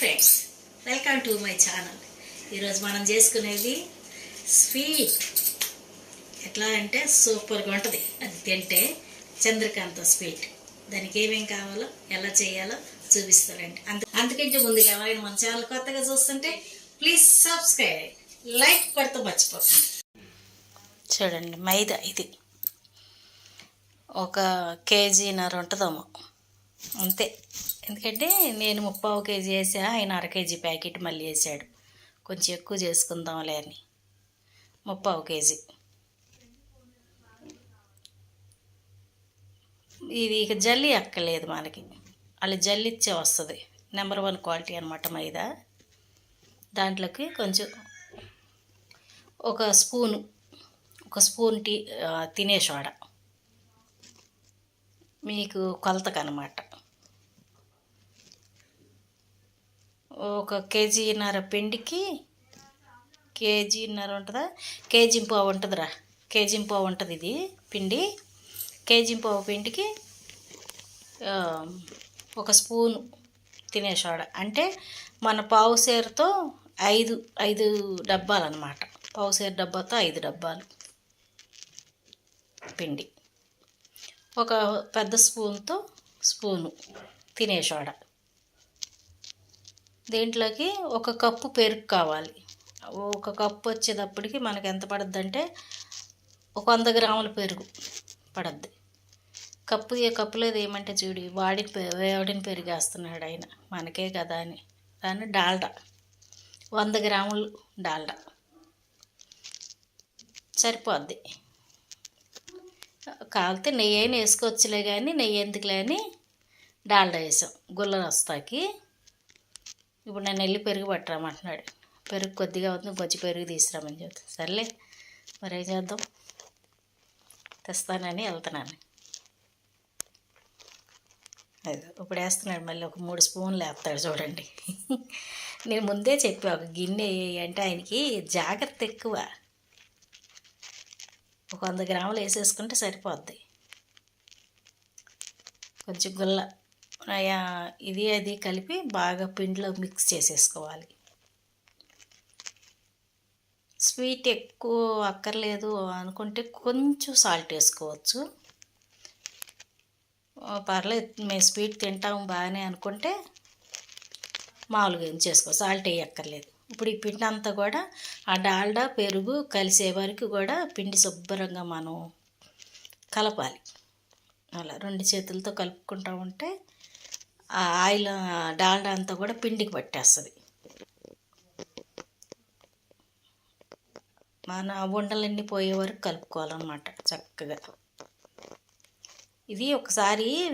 Friends welcome to my channel ఈరోజు మనం చేసుకునేది స్వీట్. ఎట్లా అంటే సూపర్గా ఉంటుంది. అది తింటే చంద్రకాంత స్వీట్. దానికి ఏమేం కావాలో ఎలా చేయాలో చూపిస్తారండి అంత అందుకంటే ముందుగా ఎవరైనా మన ఛానల్ కొత్తగా చూస్తుంటే ప్లీజ్ సబ్స్క్రైబ్ లైక్ కొడుతూ మర్చిపోకండి. చూడండి మైదా ఇది. ఒక కేజీన్నర ఉంటుందమ్మా అంతే. ఎందుకంటే నేను ముప్పావు కేజీ వేసా ఆయన అర కేజీ ప్యాకెట్ మళ్ళీ వేసాడు. కొంచెం ఎక్కువ చేసుకుందాంలే అని. ముప్పావు కేజీ. ఇది ఇక జల్లి అక్కర్లేదు మనకి. అలా జల్లిచ్చే వస్తుంది. నెంబర్ వన్ క్వాలిటీ అనమాట మైదా. దాంట్లోకి కొంచెం ఒక స్పూను ఒక స్పూన్ టీ తినే సోడా మీకు కొలతకనమాట అనమాట ఒక కేజీన్నర పిండికి కేజీన్నర ఉంటుందా? కేజీ పావు ఉంటుందిరా. కేజీ పావు ఉంటుంది ఇది పిండి. కేజీ పావు పిండికి ఒక స్పూను తినే సోడా అంటే మన పావు సేరుతో ఐదు ఐదు డబ్బాలు అనమాట పావు సేరు డబ్బాతో ఐదు డబ్బాలు పిండి. ఒక పెద్ద స్పూన్తో స్పూను తినే సోడా దీంట్లోకి ఒక కప్పు పెరుగు కావాలి. ఒక కప్పు వచ్చేటప్పటికి మనకి ఎంత పడుద్ది అంటే ఒక వంద గ్రాముల పెరుగు పడద్ది. కప్పు ఏ కప్పులో ఏమంటే చూడు వాడి పె- పెరిగేస్తున్నాడు పెరుగు వేస్తున్నాడు ఆయన. మనకే కదా అని. దాన్ని డాల్డా. వంద గ్రాములు డాల్డా. సరిపోద్ది. కాలితే నెయ్యి అయినా వేసుకోవచ్చులే కానీ నెయ్యి ఎందుకులే అని డాల్డా వేసాం. గుల్ల రస్తాకి ఇప్పుడు నేను వెళ్ళి పెరుగు పట్టరామంటున్నాడు. పెరుగు కొద్దిగా అవుతుంది కొంచెం పెరుగు తీసుకురామని చెప్తాను సర్లే మరి ఏం చేద్దాం? తెస్తానని వెళ్తున్నాను. అది ఇప్పుడు వేస్తున్నాడు మళ్ళీ ఒక మూడు స్పూన్లు వేస్తాడు చూడండి. నేను ముందే చెప్పా ఒక గిన్నె అంటే ఆయనకి జాగ్రత్త ఎక్కువ. ఒక వంద గ్రాములు వేసేసుకుంటే సరిపోద్ది. కొంచెం గుల్ల. ఇది అది కలిపి బాగా పిండిలో మిక్స్ చేసేసుకోవాలి. స్వీట్ ఎక్కువ అక్కర్లేదు అనుకుంటే కొంచెం సాల్ట్ వేసుకోవచ్చు. పర్లేదు మేము స్వీట్ తింటాం బాగానే అనుకుంటే మామూలుగా ఏం చేసుకో సాల్ట్ వేయక్కర్లేదు. ఇప్పుడు ఈ పిండి అంతా కూడా ఆ డాల్డా పెరుగు కలిసే వరకు కూడా పిండి శుభ్రంగా మనం కలపాలి. అలా రెండు చేతులతో కలుపుకుంటా ఉంటే ఆ ఆయిల్ డాల్డా అంతా కూడా పిండికి పట్టేస్తుంది. మన ఉండలన్నీ పోయే వరకు కలుపుకోవాలన్నమాట చక్కగా. ఇది ఒకసారి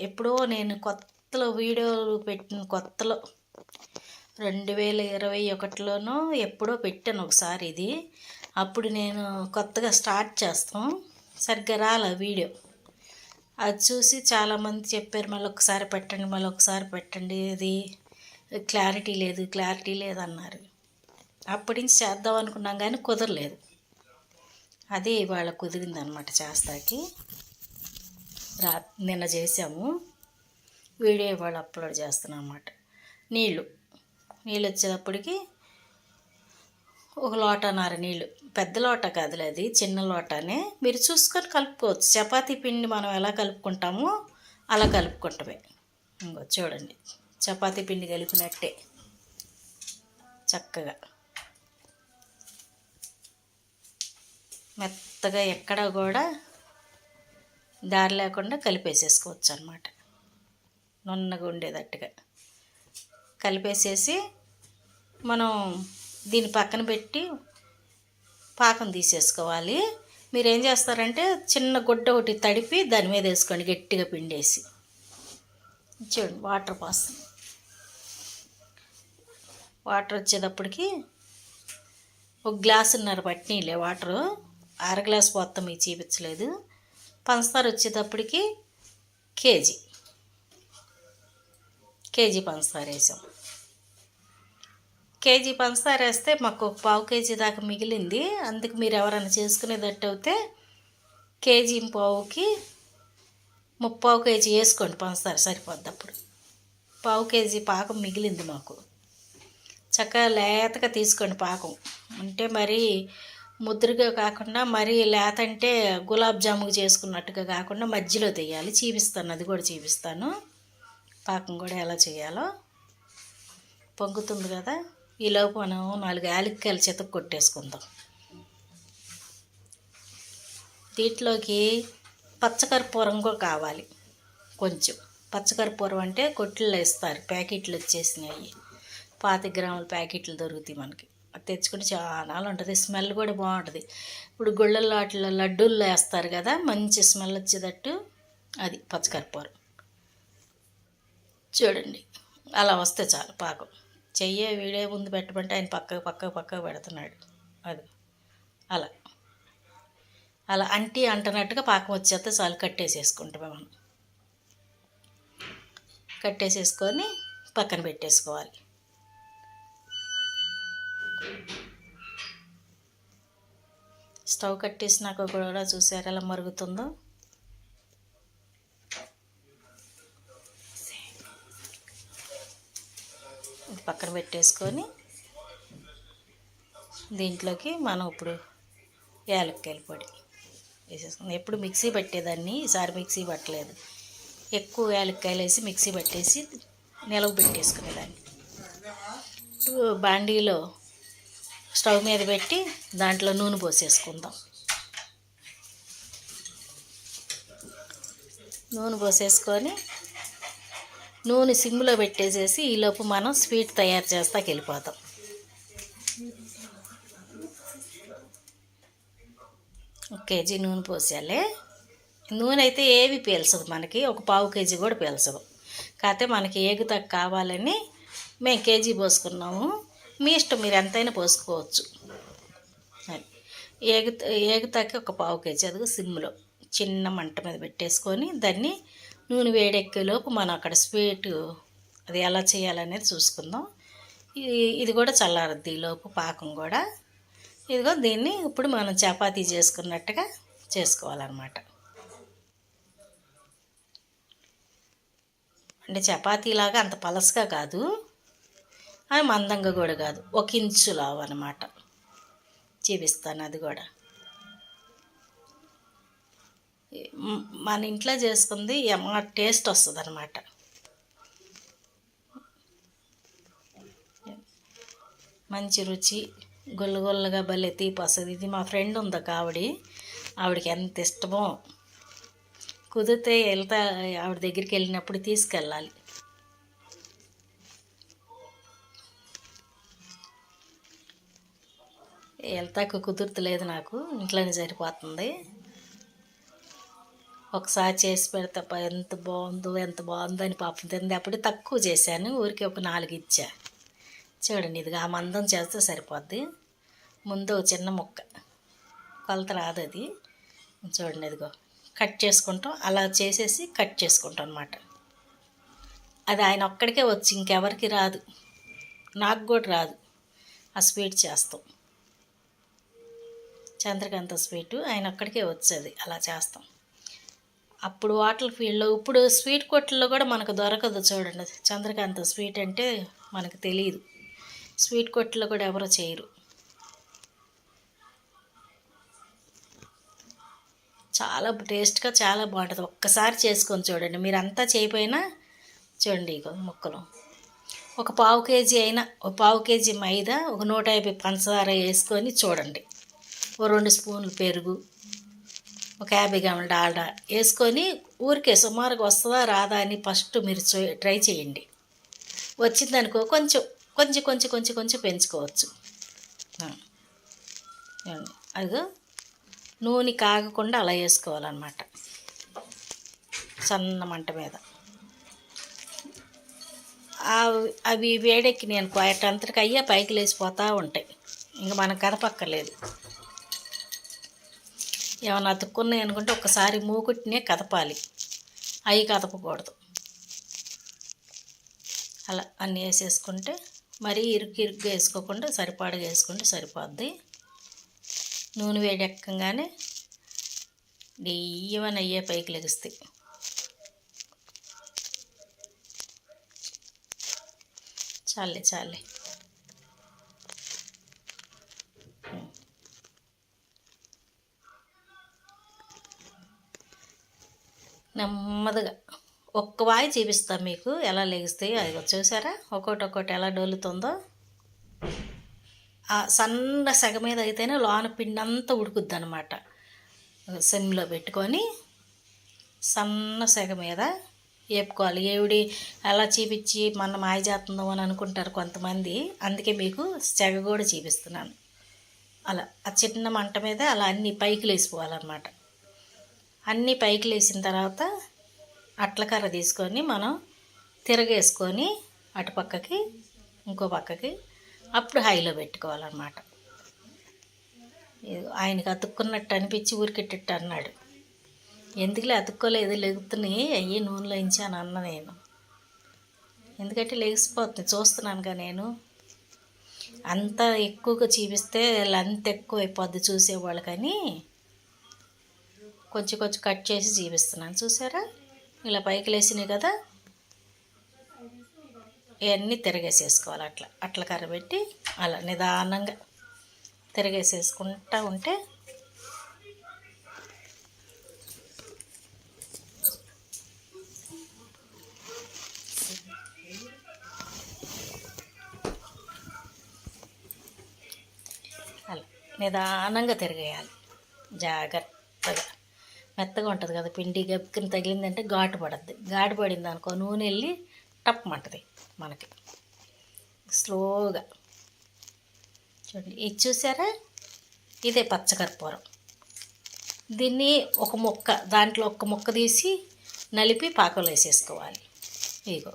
ఎప్పుడో నేను కొత్తలో వీడియోలు పెట్టిన కొత్తలో రెండు వేల ఇరవై ఒకటిలోనో ఎప్పుడో పెట్టాను ఒకసారి ఇది. అప్పుడు నేను కొత్తగా స్టార్ట్ చేస్తాం. సరిగ్గా రాలే వీడియో? అది చూసి చాలామంది చెప్పారు మళ్ళీ ఒకసారి పెట్టండి మళ్ళీ ఒకసారి పెట్టండి ఇది క్లారిటీ లేదు క్లారిటీ లేదు అన్నారు అప్పటి నుంచి చేద్దాం అనుకున్నాం కానీ కుదరలేదు. అదే ఇవాళ కుదిరిందనమాట చేస్తాకి. రా నిన్న చేసాము వీడియో ఇవాళ అప్లోడ్ చేస్తున్నాం అన్నమాట. నీళ్ళు నీళ్ళు వచ్చేటప్పటికి ఒక లోటన్నర నీళ్ళు. పెద్ద లోట కాదులే అది చిన్న లోటనే. మీరు చూసుకొని కలుపుకోవచ్చు. చపాతీ పిండి మనం ఎలా కలుపుకుంటామో అలా కలుపుకుంటామే. ఇంకో చూడండి. చపాతీ పిండి కలిపినట్టే. చక్కగా. మెత్తగా ఎక్కడ కూడా దారి లేకుండా కలిపేసేసుకోవచ్చు అనమాట నున్నగా ఉండేటట్టుగా. కలిపేసేసి మనం దీని పక్కన పెట్టి పాకం తీసేసుకోవాలి. మీరు ఏం చేస్తారంటే చిన్న గుడ్డ ఒకటి తడిపి దాని మీద వేసుకోండి గట్టిగా పిండేసి. చూడండి వాటర్ పోస్తాం వాటర్ వచ్చేటప్పటికి ఒక గ్లాసున్నర పట్టినీలే వాటరు. అర గ్లాస్ మొత్తం మీకు చూపించలేదు. పంచదార వచ్చేటప్పటికి కేజీ. కేజీ పంచదార వేసాం. కేజీ పంచదార వేస్తే మాకు ఒక పావు కేజీ దాకా మిగిలింది. అందుకు మీరు ఎవరైనా చేసుకునేటట్టు అయితే కేజీ పావుకి ముప్పావు కేజీ వేసుకోండి పంచదార సరిపోద్ది అప్పుడు. పావు కేజీ పాకం మిగిలింది మాకు. చక్కగా లేతగా తీసుకోండి పాకం. అంటే మరి ముద్రగా కాకుండా మరి లేత అంటే గులాబ్ జాముకు చేసుకున్నట్టుగా కాకుండా మధ్యలో తెయ్యాలి చూపిస్తాను అది కూడా చూపిస్తాను. పాకం కూడా ఎలా చేయాలో. పొంగుతుంది కదా. ఈలోపు మనం నాలుగు యాలక్కాయలు చితకు కొట్టేసుకుందాం. దీంట్లోకి పచ్చకర్పూరం కూడా కావాలి. కొంచెం. పచ్చకర్పూరం అంటే కొట్లు ఇస్తారు ప్యాకెట్లు వచ్చేసినాయి. పాతి గ్రాముల ప్యాకెట్లు దొరుకుతాయి మనకి. అది తెచ్చుకుంటే చాలా ఉంటుంది. స్మెల్ కూడా బాగుంటుంది. ఇప్పుడు గుళ్ళల్లో వాటిలో లడ్డూల్లో వేస్తారు కదా మంచి స్మెల్ వచ్చేటట్టు అది పచ్చకర్పూరం. చూడండి. అలా వస్తే చాలు పాకం. చెయ్యే వీడే ముందు పెట్టమంటే ఆయన పక్క పక్క పక్క పెడుతున్నాడు. అది. అలా. అలా అంటి అంటనట్టుగా పాకం వచ్చేస్తే చాలు కట్టేసేసుకుంటాం మనం. కట్టేసేసుకొని పక్కన పెట్టేసుకోవాలి. స్టవ్ కట్టేసినాక కూడా చూసారు ఎలా మరుగుతుందో ఇది పక్కన పెట్టేసుకొని దీంట్లోకి మనం ఇప్పుడు యాలక్కాయల పొడి వేసేసుకుందాం. ఎప్పుడు మిక్సీ పట్టేదాన్ని ఈసారి మిక్సీ పట్టలేదు. ఎక్కువ యాలక్కాయలు వేసి మిక్సీ పట్టేసి నిలవ పెట్టేసుకునేదాన్ని. బాండీలో స్టవ్ మీద పెట్టి దాంట్లో నూనె పోసేసుకుందాం. నూనె పోసేసుకొని నూనె సిమ్లో పెట్టేసేసి ఈలోపు మనం స్వీట్ తయారు చేస్తాకి వెళ్ళిపోతాం. ఒక కేజీ నూనె పోసేయాలి. నూనె అయితే ఏవి పీల్చదు మనకి ఒక పావు కేజీ కూడా పీల్చదు. కాకపోతే మనకి ఏగుతకు కావాలని మేము కేజీ పోసుకున్నాము. మీ ఇష్టం మీరు ఎంతైనా పోసుకోవచ్చు. ఏగు ఏగుతాకి ఒక పావు కేజీ అది సిమ్లో. చిన్న మంట మీద పెట్టేసుకొని దాన్ని నూనె వేడెక్కేలోపు మనం అక్కడ స్వీట్ అది ఎలా చేయాలనేది చూసుకుందాం. ఇది కూడా చల్లారద్ది లోపు పాకం కూడా. ఇదిగో దీన్ని ఇప్పుడు మనం చపాతీ చేసుకున్నట్టుగా చేసుకోవాలన్నమాట. అంటే చపాతీలాగా అంత పలసగా కాదు. అది మందంగా కూడా కాదు. ఒక ఇంచు లావు అనమాట చూపిస్తాను అది కూడా. మన ఇంట్లో చేసుకుంది ఎమ్మ టేస్ట్ వస్తుంది అనమాట మంచి రుచి గొల్లగొల్లగా భలే తీపి వస్తుంది. ఇది మా ఫ్రెండ్ ఉంది ఆవిడ. ఆవిడకి ఎంత ఇష్టమో కుదిరితే వెళ్తా ఆవిడ దగ్గరికి వెళ్ళినప్పుడు తీసుకెళ్ళాలి. వెళ్తాక కుదురుతలేదు నాకు ఇంట్లోనే సరిపోతుంది. ఒకసారి చేసి పెడతా ఎంత బాగుందో ఎంత బాగుందో అని పాపం తింది. అప్పుడు తక్కువ చేశాను ఊరికి ఒక నాలుగు ఇచ్చా. చూడండి ఇది ఆ మందం చేస్తే సరిపోద్ది. ముందు చిన్న ముక్క. కొలత రాదు అది. చూడండి ఇదిగో. కట్ చేసుకుంటాం. అలా చేసేసి కట్ చేసుకుంటాం అనమాట అది ఆయన ఒక్కడికే వచ్చి ఇంకెవరికి రాదు. నాకు కూడా రాదు. ఆ స్వీట్ చేస్తాం. చంద్రకాంత స్వీటు ఆయన ఒక్కడికే వచ్చేది అలా చేస్తాం. అప్పుడు వాటర్ ఫీల్డ్లో ఇప్పుడు స్వీట్ కొట్లలో కూడా మనకు దొరకదు చూడండి. చంద్రకాంత స్వీట్ అంటే మనకు తెలియదు స్వీట్ కొట్లో కూడా ఎవరు చేయరు. చాలా టేస్ట్గా చాలా బాగుంటుంది. ఒక్కసారి చేసుకొని చూడండి. మీరు అంతా చేయపోయినా చూడండి ఇక ముక్కలు. ఒక పావు కేజీ అయినా ఒక పావు కేజీ మైదా ఒక నూట యాభై పంచదార వేసుకొని చూడండి. ఓ రెండు స్పూన్లు పెరుగు. ఒక యాభై గ్రాముల డాల్డా వేసుకొని ఊరికే సుమారుగా వస్తుందా రాదా అని ఫస్ట్ మీరు ట్రై చేయండి. వచ్చిందనుకో కొంచెం కొంచెం కొంచెం కొంచెం కొంచెం పెంచుకోవచ్చు. అదిగో నూనె కాగకుండా అలా వేసుకోవాలన్నమాట. సన్న మంట మీద. అవి వేడెక్కి నేను అంతటికి అయ్యా పైకి లేచిపోతూ ఉంటాయి. ఇంకా మనం కదపక్కర్లేదు ఏమైనా అతుక్కున్నాయి అనుకుంటే ఒకసారి మూకుట్నే కదపాలి. అవి కదపకూడదు. అలా అన్నీ వేసేసుకుంటే మరీ ఇరుకు ఇరుగ్గా వేసుకోకుండా సరిపాడుగా వేసుకుంటే సరిపోద్ది. నూనె వేడెక్కగానే నెయ్యమని అయ్యే పైకి లెగుస్తాయి. చాలే చాలే. నెమ్మదిగా ఒక్క వాయి చూపిస్తాను మీకు. ఎలా లెగుస్తాయి అది చూసారా? ఒక్కొక్కటి ఒక్కోటి ఎలా డోలుతుందో. ఆ సన్న సెగ మీద అయితేనే లోన పిండి అంతా ఉడుకుద్ది అనమాట సిమ్లో పెట్టుకొని సన్న సెగ మీద వేపుకోవాలి ఏవిడి ఎలా చూపించి మన మాయ చేస్తుందో అని అనుకుంటారు కొంతమంది. అందుకే మీకు సెగ కూడా చూపిస్తున్నాను. అలా ఆ చిన్న మంట మీద అలా అన్ని పైకి లేసిపోవాలన్నమాట అన్నీ పైకి లేసిన తర్వాత అట్లకర్ర తీసుకొని మనం తిరగేసుకొని అటు పక్కకి ఇంకో పక్కకి అప్పుడు హైలో పెట్టుకోవాలన్నమాట. ఆయనకి అతుక్కున్నట్టు అనిపించి ఊరికెట్టిట్టు అన్నాడు. ఎందుకులే అతుక్కోలేదు లెగుతున్నాయి. అయ్యి నూనెలో ఇంచాను అన్న నేను. ఎందుకంటే లెగిసిపోతుంది. చూస్తున్నానుగా నేను. అంత ఎక్కువగా చూపిస్తే అంత ఎక్కువ అయిపోద్ది చూసేవాళ్ళు కానీ కొంచెం కొంచెం కట్ చేసి జీవిస్తున్నాను. చూసారా? ఇలా పైకి లేసినాయి కదా? ఇవన్నీ తిరగేసేసుకోవాలి అట్లా. అట్లా కర్రబెట్టి అలా నిదానంగా తిరగేసేసుకుంటా ఉంటే అలా నిదానంగా తిరగేయాలి. జాగ్రత్తగా. మెత్తగా ఉంటుంది కదా పిండి గబ్బుకిని తగిలిందంటే ఘాటు పడుద్ది. ఘాటు పడింది అనుకో నూనె వెళ్ళి టప్మంటుంది మనకి. స్లోగా. చూడండి ఇది చూసారా? ఇదే పచ్చకర్పూరం. దీన్ని ఒక మొక్క దాంట్లో ఒక మొక్క తీసి నలిపి పాకంలో వేసేసుకోవాలి. ఇగో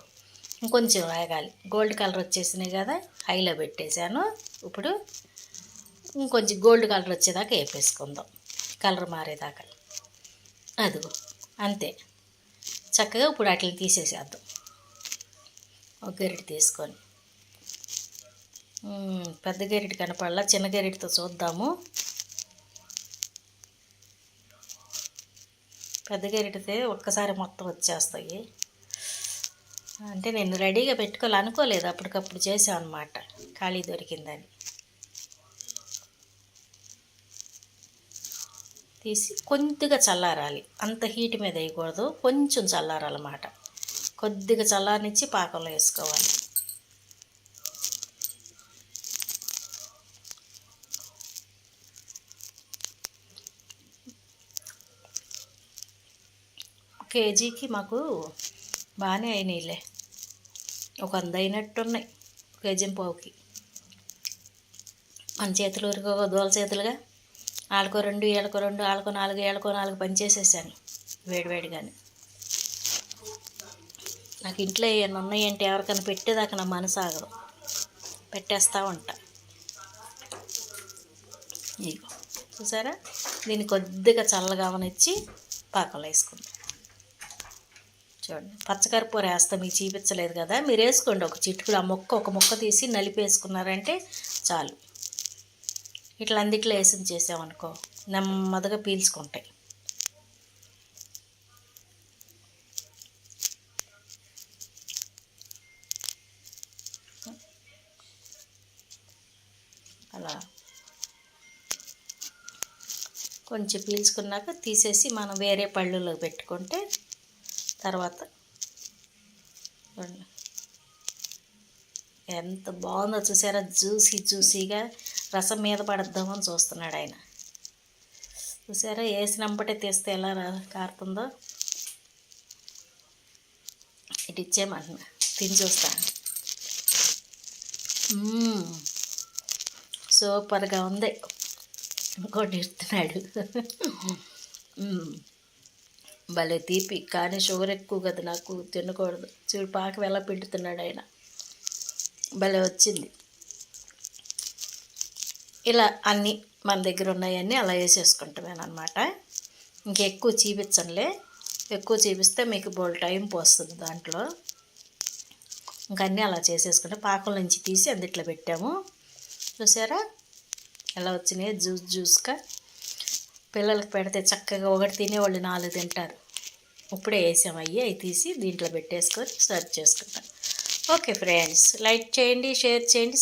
ఇంకొంచెం వేగాలి. గోల్డ్ కలర్ వచ్చేసినాయి కదా హైలో పెట్టేశాను. ఇప్పుడు ఇంకొంచెం గోల్డ్ కలర్ వచ్చేదాకా వేపేసుకుందాం. కలర్ మారేదాకా. అదిగో అంతే. చక్కగా ఇప్పుడు వాటిని తీసేసేద్దాం. ఒక గరిటె తీసుకొని. పెద్ద గరిటె కనపడాల చిన్న గరిటెతో చూద్దాము. పెద్ద గరిటెతే ఒక్కసారి మొత్తం వచ్చేస్తాయి. అంటే నేను రెడీగా పెట్టుకోవాలి అనుకోలేదు అప్పటికప్పుడు చేసాం అనమాట ఖాళీ దొరికిందని. తీసి కొద్దిగా చల్లారాలి. అంత హీట్ మీద వేయకూడదు. కొంచెం చల్లారాలన్నమాట. కొద్దిగా చల్లారనిచ్చి పాకంలో వేసుకోవాలి. కేజీకి మాకు బాగానే అయినాయిలే. ఒక వంద అయినట్టున్నాయి కేజీ పావుకి. మన చేతులు ఊరుకో దోల చేతులుగా. వాళ్ళకో రెండు వీళ్ళకో రెండు వాళ్ళకో నాలుగు వీళ్ళకో నాలుగు పనిచేసేసాను వేడివేడిగానే. నాకు ఇంట్లో ఏమైనా ఉన్నాయంటే ఎవరికైనా పెట్టేదాకా నా మనసు ఆగదు. పెట్టేస్తూ ఉంటా. ఇగో చూసారా? దీన్ని కొద్దిగా చల్లగా అవనిచ్చి పాకంలో వేసుకుందాం. చూడండి పచ్చకర్పూర వేస్తా మీకు చూపించలేదు కదా? మీరు వేసుకోండి ఒక చిట్టుకుడు ఆ మొక్క ఒక మొక్క తీసి నలిపేసుకున్నారంటే చాలు. ఇట్లా అందుట్లో వేసి చేసామనుకో నెమ్మదిగా పీల్చుకుంటాయి. అలా కొంచెం పీల్చుకున్నాక తీసేసి మనం వేరే పళ్ళులో పెట్టుకుంటే తర్వాత ఎంత బాగుందో చూసారా? జ్యూసీ జ్యూసీగా రసం మీద పడద్దామని చూస్తున్నాడు ఆయన. చూసారా? వేసినంపటే తీస్తే ఎలా కారుతుందో? ఇటు ఇచ్చేయమంటున్నా. తిని చూస్తాను సూపర్గా ఉంది. ఇంకోటి ఇస్తున్నాడు. భలే తీపి. కానీ షుగర్ ఎక్కువ కదా నాకు. తినకూడదు. చూడు పాకం ఎలా పెడుతున్నాడు ఆయన. భలే వచ్చింది. ఇలా అన్నీ మన దగ్గర ఉన్నాయన్నీ అలా వేసేసుకుంటామేనమాట ఇంకెక్కువ చూపించంలే ఎక్కువ చూపిస్తే మీకు బోల్ టైం పోస్తుంది దాంట్లో. ఇంకన్నీ అలా చేసేసుకుంటే పాకం నుంచి తీసి అందుట్లో పెట్టాము. చూసారా? ఎలా వచ్చినాయి జ్యూస్ జ్యూస్గా. పిల్లలకి పెడితే చక్కగా ఒకటి తినే వాళ్ళు నాలుగు తింటారు. ఇప్పుడే వేసాము అయ్యి అవి తీసి దీంట్లో పెట్టేసుకొని సర్వ్ చేసుకుంటాం. ఓకే ఫ్రెండ్స్ లైక్ చేయండి షేర్ చేయండి